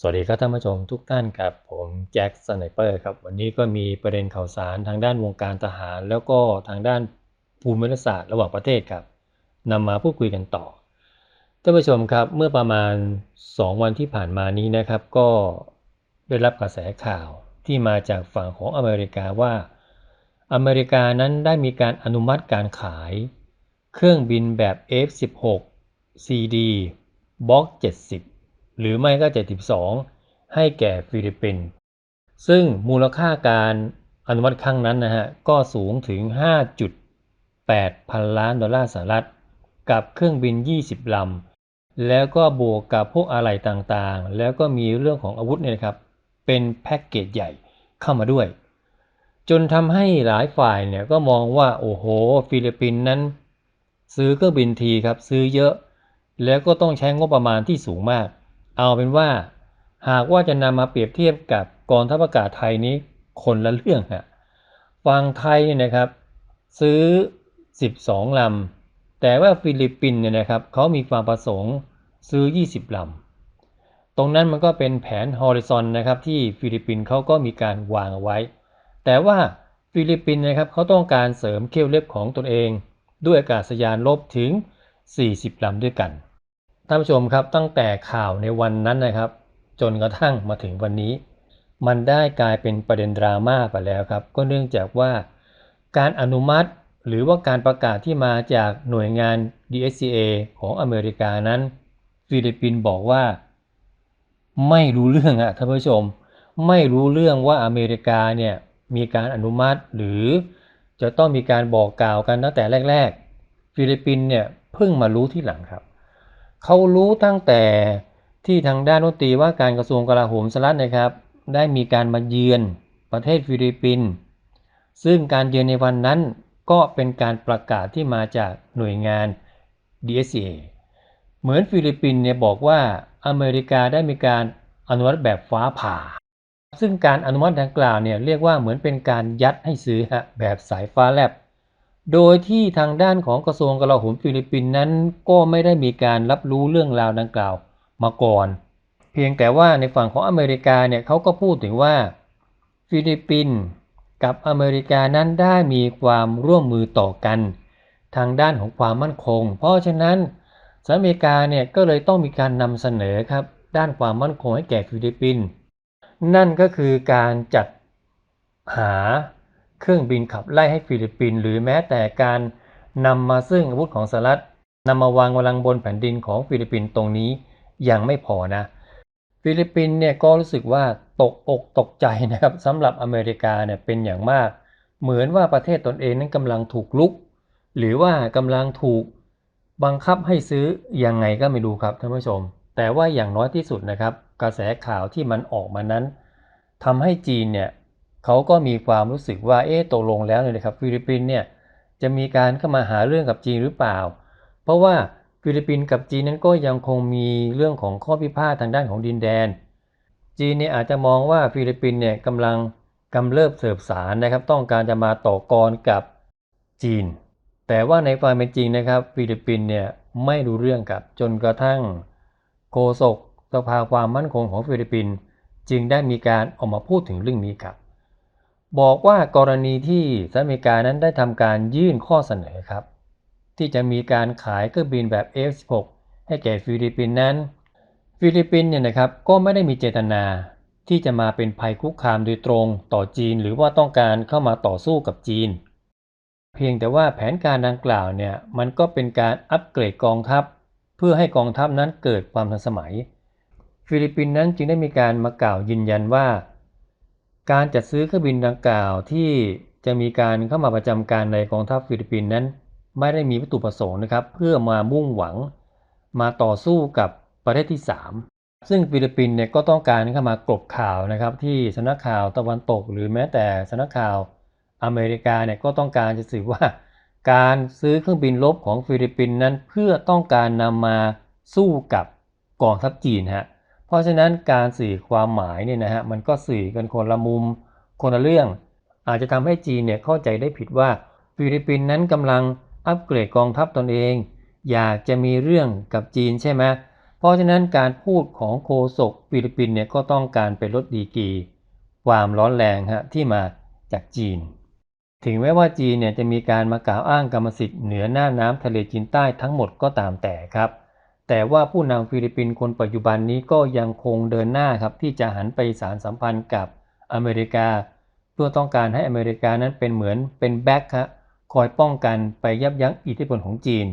สวัสดีครับท่านผู้ชมทุกท่านครับ ผมแจ็คสไนเปอร์ครับ วันนี้ก็มีประเด็นข่าวสารทางด้านวงการทหาร แล้วก็ทางด้านภูมิรัฐศาสตร์ระหว่างประเทศครับนำมาพูดคุยกันต่อท่านผู้ชมครับเมื่อประมาณ 2 วันที่ผ่านมานี้นะครับ ก็ได้รับกระแสข่าวที่มาจากฝั่งของอเมริกาว่า อเมริกานั้นได้มีการอนุมัติการขาย เครื่องบินแบบ F16 CD Block 70 หรือไม่ก็ 72 ให้แก่ฟิลิปปินส์ซึ่งมูลค่าการอนุมัติครั้งนั้นนะฮะก็สูงถึง 5.8 พันล้านดอลลาร์สหรัฐ กับเครื่องบิน 20 ลำ แล้วก็บวกกับพวกอะไหล่ต่างๆ แล้วก็มีเรื่องของอาวุธเนี่ยนะครับ เป็นแพ็กเกจใหญ่เข้ามาด้วย จนทำให้หลายฝ่ายเนี่ยก็มองว่าโอ้โห ฟิลิปปินส์นั้น ซื้อเครื่องบินทีครับ ซื้อเยอะ แล้วก็ต้องใช้งบประมาณที่สูงมาก เอาเป็นว่า หากว่าจะนำมาเปรียบเทียบกับกองทัพอากาศไทยนี้คนละเรื่องฮะฝั่งไทยเนี่ยนะครับ ซื้อ 12ลำแต่ว่าฟิลิปปินส์เนี่ยนะครับเขามีความประสงค์ซื้อ 20ลำตรงนั้นมันก็เป็นแผนฮอริซอนนะครับที่ฟิลิปปินส์เขาก็มีการวางเอาไว้ แต่ว่าฟิลิปปินส์นะครับเขาต้องการเสริมเขี้ยวเล็บของตนเอง ด้วยอากาศยานลบถึง 40ลำด้วยกัน ท่านผู้ชมครับตั้งแต่ข่าวในวันนั้นนะครับ จนกระทั่งมาถึงวันนี้ มันได้กลายเป็นประเด็นดราม่าไปแล้วครับ ก็เนื่องจากว่า การอนุมัติหรือว่าการประกาศที่มาจากหน่วยงาน DSCA ของอเมริกานั้น ฟิลิปปินส์บอกว่า ไม่รู้เรื่องอะท่านผู้ชม ไม่รู้เรื่องว่าอเมริกาเนี่ยมีการอนุมัติหรือจะต้องมีการบอกกล่าวกันตั้งแต่แรก ๆ ฟิลิปปินส์เนี่ยเพิ่งมารู้ที่หลังครับ เขารู้ตั้งแต่ที่ทางด้านรัฐมนตรีว่าการกระทรวงกลาโหมสหรัฐนะครับ ได้มีการมาเยือนประเทศฟิลิปปินส์ซึ่งการเยือนในวันนั้นก็เป็นการประกาศที่มาจากหน่วยงาน DSA เหมือนฟิลิปปินส์เนี่ยบอกว่าอเมริกาได้มีการอนุมัติแบบฟ้าผ่า ซึ่งการอนุมัติดังกล่าวเนี่ยเรียกว่าเหมือนเป็นการยัดให้ซื้อฮะแบบสายฟ้าแลบ โดยที่ทางด้านของกระทรวงกลาโหมฟิลิปปินส์นั้นก็ไม่ได้มีการรับรู้เรื่องราวดังกล่าวมาก่อน เพียงแต่ว่าในฝั่งของอเมริกาเนี่ยเขาก็พูดถึงว่า ฟิลิปปินส์กับอเมริกานั้นได้มีความร่วมมือต่อกัน ทางด้านของความมั่นคง เพราะฉะนั้นสหรัฐอเมริกาเนี่ยก็เลยต้องมีการนำเสนอครับด้านความมั่นคงให้แก่ฟิลิปปินส์นั่นก็คือการจัดหา เครื่องบินขับไล่ให้ฟิลิปปินส์หรือแม้แต่การนำมาซึ่งอาวุธของสหรัฐนำมาวางวลังบนแผ่นดินของฟิลิปปินส์ตรงนี้ยังไม่พอนะ ฟิลิปปินส์เนี่ยก็รู้สึกว่าตกอกตกใจนะครับสำหรับอเมริกาเนี่ยเป็นอย่างมาก เหมือนว่าประเทศตนเองนั้นกำลังถูกลุก หรือว่ากำลังถูกบังคับให้ซื้อยังไงก็ไม่รู้ครับท่านผู้ชม แต่ว่าอย่างน้อยที่สุดนะครับ กระแสข่าวที่มันออกมานั้นทำให้จีนเนี่ย เขาก็มีความรู้สึกว่าเอ๊ะตกลงแล้วเนี่ยครับฟิลิปปินส์เนี่ยจะมีการเข้ามาหาเรื่องกับจีนหรือเปล่า เพราะว่าฟิลิปปินส์กับจีนนั้นก็ยังคงมีเรื่องของข้อพิพาททางด้านของดินแดน จีนเนี่ยอาจจะมองว่าฟิลิปปินส์เนี่ยกำลังกำเริบเสบสารนะครับ ต้องการจะมาต่อกรกับจีน แต่ว่าในความเป็นจริงนะครับ ฟิลิปปินส์เนี่ยไม่รู้เรื่องกับจนกระทั่งโฆษกสภาความมั่นคงของฟิลิปปินส์จึงได้มีการออกมาพูดถึงเรื่องนี้ครับ บอกว่ากรณีที่สหรัฐอเมริกานั้นได้ทำการยื่นข้อเสนอครับ ที่จะมีการขายเครื่องบินแบบ F16 ให้แก่ฟิลิปปินส์นั้น ฟิลิปปินส์เนี่ยนะครับก็ไม่ได้มีเจตนาที่จะมาเป็นภัยคุกคามโดยตรงต่อจีน หรือว่าต้องการเข้ามาต่อสู้กับจีน เพียงแต่ว่าแผนการดังกล่าวเนี่ยมันก็เป็นการอัปเกรดกองทัพ เพื่อให้กองทัพนั้นเกิดความทันสมัย ฟิลิปปินส์นั้นจึงได้มีการมากล่าวยืนยันว่า การจัดซื้อเครื่องบินดังกล่าวที่จะมีการเข้ามาประจำการในกองทัพฟิลิปปินส์นั้น ไม่ได้มีวัตถุประสงค์นะครับ เพื่อมามุ่งหวังมาต่อสู้กับประเทศที่ 3 ซึ่งฟิลิปปินส์เนี่ยก็ต้องการเข้ามากลบข่าวนะครับ ที่สนักข่าวตะวันตก หรือแม้แต่สนักข่าวอเมริกาเนี่ยก็ต้องการจะสื่อว่า การซื้อเครื่องบินรบของฟิลิปปินส์นั้น เพื่อต้องการนำมาสู้กับกองทัพจีนฮะ เพราะฉะนั้นการสื่อความหมายเนี่ยนะฮะมันก็สื่อกันคนละมุมคนละเรื่อง อาจจะทำให้จีนเนี่ยเข้าใจได้ผิดว่าฟิลิปปินส์นั้นกำลังอัปเกรดกองทัพตนเอง อยากจะมีเรื่องกับจีนใช่ไหมเพราะฉะนั้นการพูดของโฆษกฟิลิปปินส์เนี่ยก็ต้องการไปลดดีกีความร้อนแรงฮะที่มาจากจีน ถึงแม้ว่าจีนเนี่ยจะมีการมากล่าวอ้างกรรมสิทธิ์เหนือหน้าน้ำทะเลจีนใต้ทั้งหมดก็ตามแต่ครับ แต่ว่าผู้นำฟิลิปปินส์คนปัจจุบันนี้ก็ยังคงเดินหน้าครับที่จะหันไปสารสัมพันธ์กับอเมริกา เพื่อต้องการให้อเมริกานั้นเป็นเหมือนเป็นแบ็คคอยป้องกันไปยับยั้งอิทธิพลของจีน